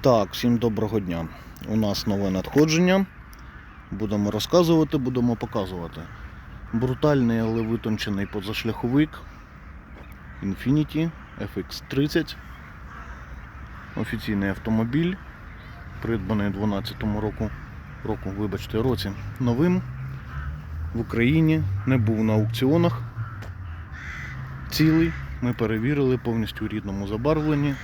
Так, всім доброго дня. У нас нове надходження. Будемо розказувати, будемо показувати. Брутальний, але витончений позашляховик Infiniti FX30. Офіційний автомобіль. Придбаний у 2012 року, року, вибачте, році. Новим в Україні. Не був на аукціонах. Цілий. Ми перевірили повністю у рідному забарвленні.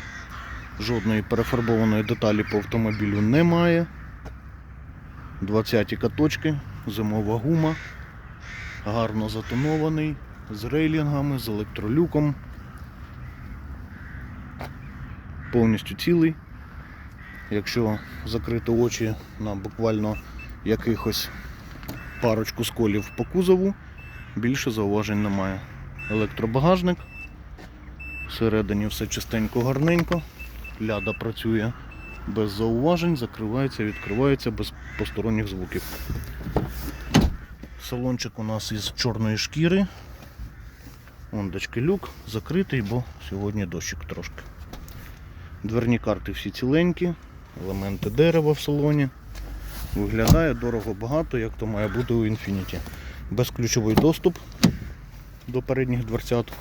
Жодної перефарбованої деталі по автомобілю немає. 20-ті каточки, зимова гума, гарно затонований, з рейлінгами, з електролюком. Повністю цілий. Якщо закрити очі на буквально якихось парочку сколів по кузову, більше зауважень немає. Електробагажник. Всередині все чистенько, гарненько. Ляда працює без зауважень, закривається, відкривається без посторонніх звуків. Салончик у нас із чорної шкіри. Ондочки люк закритий, бо сьогодні дощик трошки. Дверні карти всі ціленькі, елементи дерева в салоні. Виглядає дорого багато, як то має бути у Infiniti. Безключовий доступ до передніх дверцят.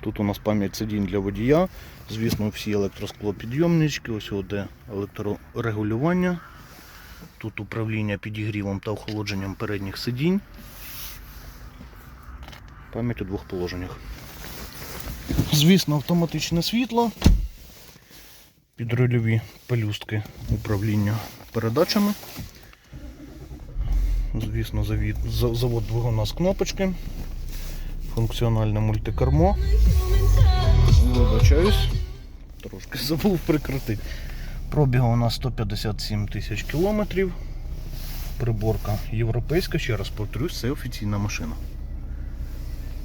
Тут у нас пам'ять сидінь для водія. Звісно, всі електросклопідйомнички, ось де електрорегулювання. Тут управління підігрівом та охолодженням передніх сидінь. Пам'ять у двох положеннях. Звісно, автоматичне світло. Підрульові пелюстки управління передачами. Звісно, завод двигуна з кнопочки. Функціональне мультикермо. Вибачаюсь. Трошки забув прикрутити. Пробіг у нас 157 тисяч кілометрів. Приборка європейська, ще раз повторюсь, це офіційна машина.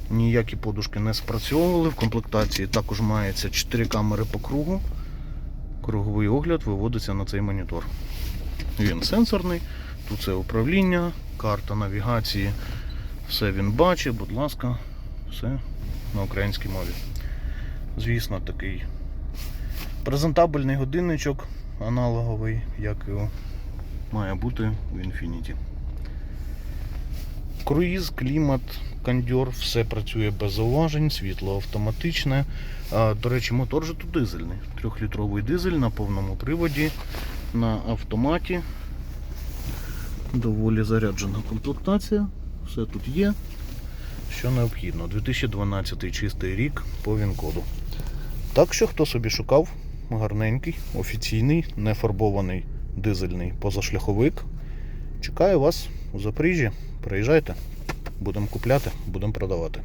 Ніякі подушки не спрацьовували. В комплектації також мається 4 камери по кругу. Круговий огляд виводиться на цей монітор. Він сенсорний, тут це управління, карта навігації. Все він бачить, будь ласка, все на українській мові. Звісно, такий презентабельний годинничок аналоговий, як і має бути в Infiniti. Круїз, клімат, кондьор, все працює без зауважень, світло автоматичне. До речі, мотор же тут дизельний. Трьохлітровий дизель на повному приводі, на автоматі. Доволі заряджена комплектація. Все тут є. Що необхідно. 2012 чистий рік по ВІН-коду. Так що, хто собі шукав, гарненький, офіційний, нефарбований дизельний позашляховик. Чекаю вас у Запоріжжі. Приїжджайте, будемо купляти, будемо продавати.